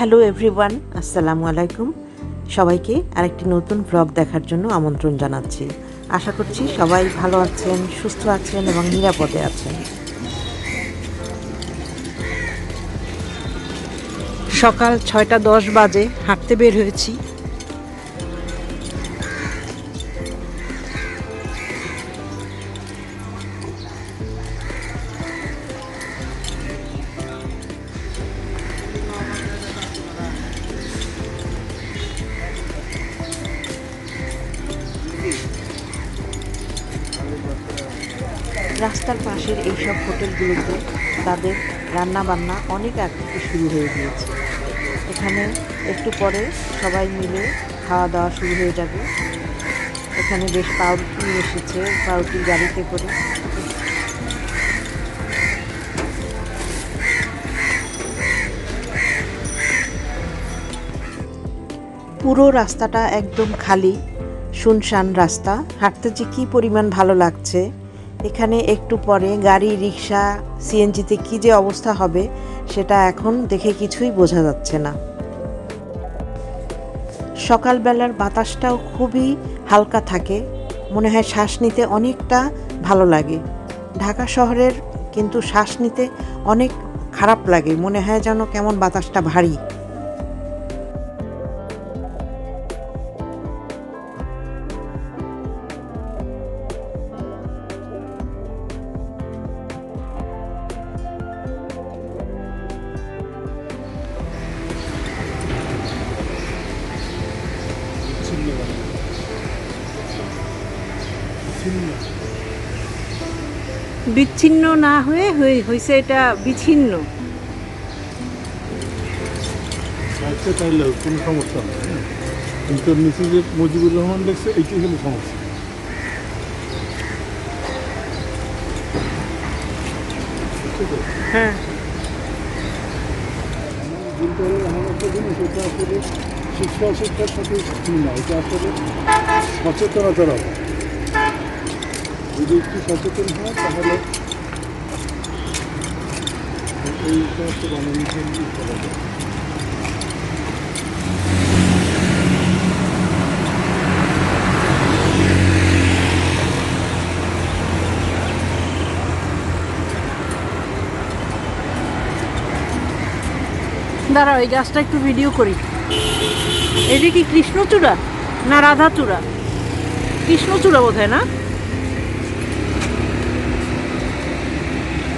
Hello everyone আসসালামু আলাইকুম সবাইকে আরেকটি নতুন ব্লগ দেখার জন্য আমন্ত্রণ জানাচ্ছি। আশা করছি সবাই ভালো আছেন, সুস্থ আছেন এবং নিরাপদে আছেন। সকাল ছয়টা দশ বাজে, হাঁটতে বের হয়েছি। রাস্তার পাশের এইসব হোটেলগুলোতে তাদের রান্না বান্না অনেক আগ শুরু হয়ে গিয়েছে। এখানে একটু পরে সবাই মিলে খাওয়া দাওয়া শুরু হয়ে যাবে। এখানে বেশ পাউরুটি এসেছে পাউরুটির গাড়িতে করে। পুরো রাস্তাটা একদম খালি, শুনশান রাস্তা। হাঁটতে যে কী পরিমাণ ভালো লাগছে এখানে একটু পরে গাড়ি, রিক্সা, সিএনজিতে কী যে অবস্থা হবে, সেটা এখন দেখে কিছুই বোঝা যাচ্ছে না। সকালবেলার বাতাসটাও খুবই হালকা থাকে, মনে হয় শ্বাস নিতে অনেকটা ভালো লাগে। ঢাকা শহরের কিন্তু শ্বাস নিতে অনেক খারাপ লাগে, মনে হয় যেন কেমন বাতাসটা ভারী। বিচ্ছিন্ন না হয়ে হয়ে- হয়েছে এটা বিচ্ছিন্ন তাইলে কোনো সমস্যা নেই। কিন্তু মুজিবুর রহমান দেখছে এইটাই হলো সমস্যা? হ্যাঁ শিক্ষা অশিক্ষার সাথে না এটা আসলে সচেতনতার অভাব যদি একটু সচেতন হয়, তাহলে এই সমস্ত জন্য করা যায়? দাঁড়াও, এই গাছটা একটু ভিডিও করি। এটা কি কৃষ্ণচূড়া না রাধাচূড়া? কৃষ্ণচূড়া বোধ হয় না আরে এটা আমি সারা সেবা করা যায়।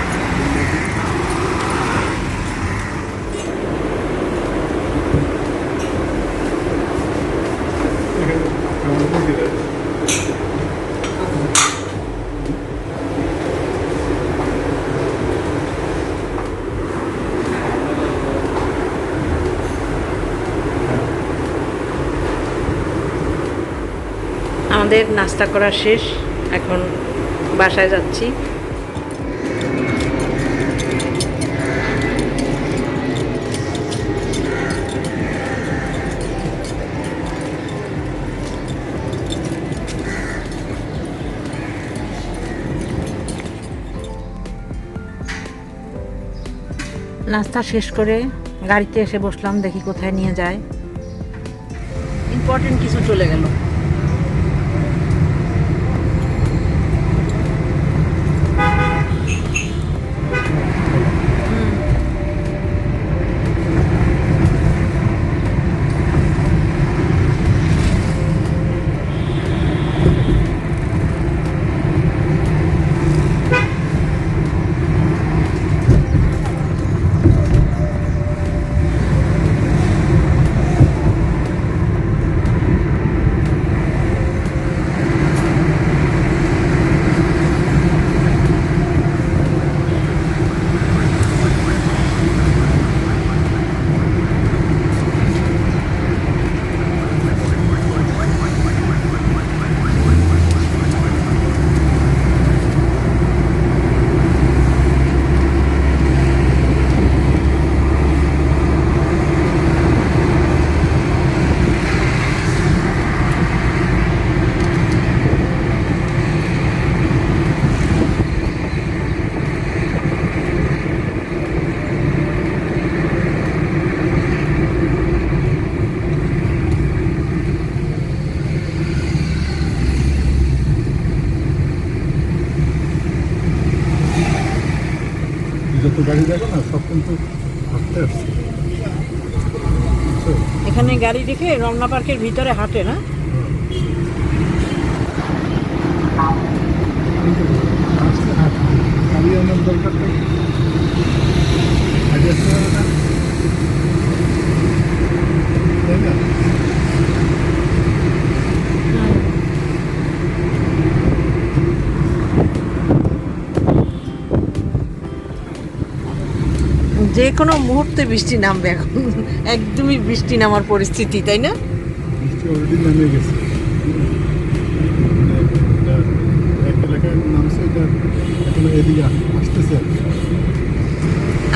আমাদের নাস্তা করা শেষ। এখন বাসায় যাচ্ছি। নাস্তা শেষ করে গাড়িতে এসে বসলাম, দেখি কোথায় নিয়ে যায়। ইম্পর্টেন্ট কিছু চলে গেল। হাঁটতে আসছে। এখানে গাড়ি দেখে রমনা পার্কের ভিতরে হাঁটে না? দরকার কোনো মুহূর্তে বৃষ্টি নামবে এখন। একদমই বৃষ্টি নামার পরিস্থিতি তাই না।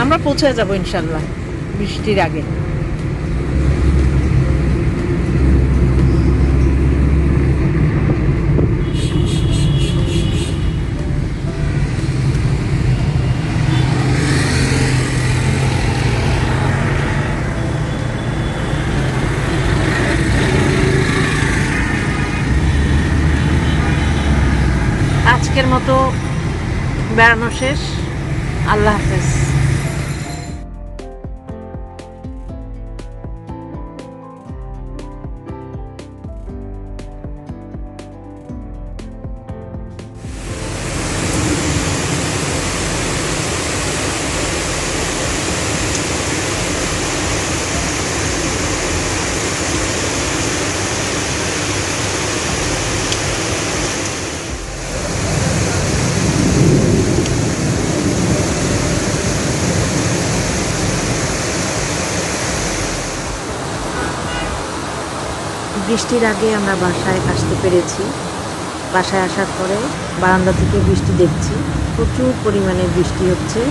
আমরা পৌঁছে যাব ইনশাল্লাহ বৃষ্টির আগে। আজকের মতো বেড়ানো শেষ। আল্লাহ হাফেজ। বৃষ্টির আগে আমরা বাসায় আসতে পেরেছি। বাসায় আসার পরে বারান্দা থেকে বৃষ্টি দেখছি। প্রচুর পরিমাণে বৃষ্টি হচ্ছে।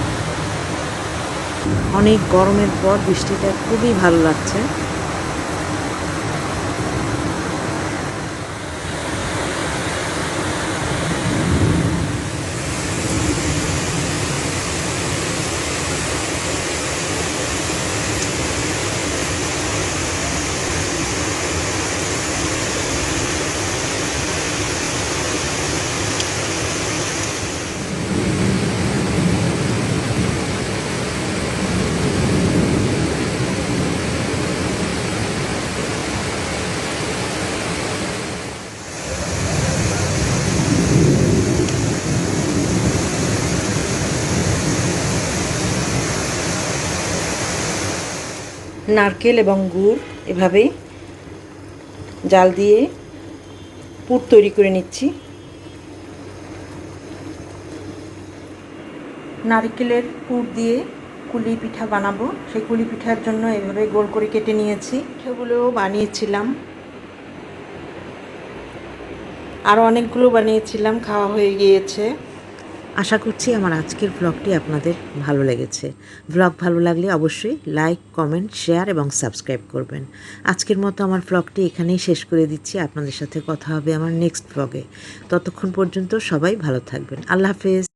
অনেক গরমের পর বৃষ্টিটা খুবই ভালো লাগছে। নারকেল এবং গুড় এভাবে জাল দিয়ে পুর তৈরি করে নিচ্ছি। নারকেলের পুর দিয়ে কুলি পিঠা বানাবো। সেই কুলি পিঠার জন্য এভাবে গোল করে কেটে নিয়েছি। সেগুলোও বানিয়েছিলাম। আরও অনেকগুলো বানিয়েছিলাম, খাওয়া হয়ে গিয়েছে। আশা করছি আমার আজকের ব্লগটি আপনাদের ভালো লেগেছে। ব্লগ ভালো লাগলে অবশ্যই লাইক কমেন্ট শেয়ার এবং সাবস্ক্রাইব করবেন। আজকের মতো আমার ব্লগটি এখানেই শেষ করে দিচ্ছি। আপনাদের সাথে কথা হবে আমার নেক্সট ব্লগে ততক্ষণ পর্যন্ত সবাই ভালো থাকবেন। আল্লাহ হাফেজ।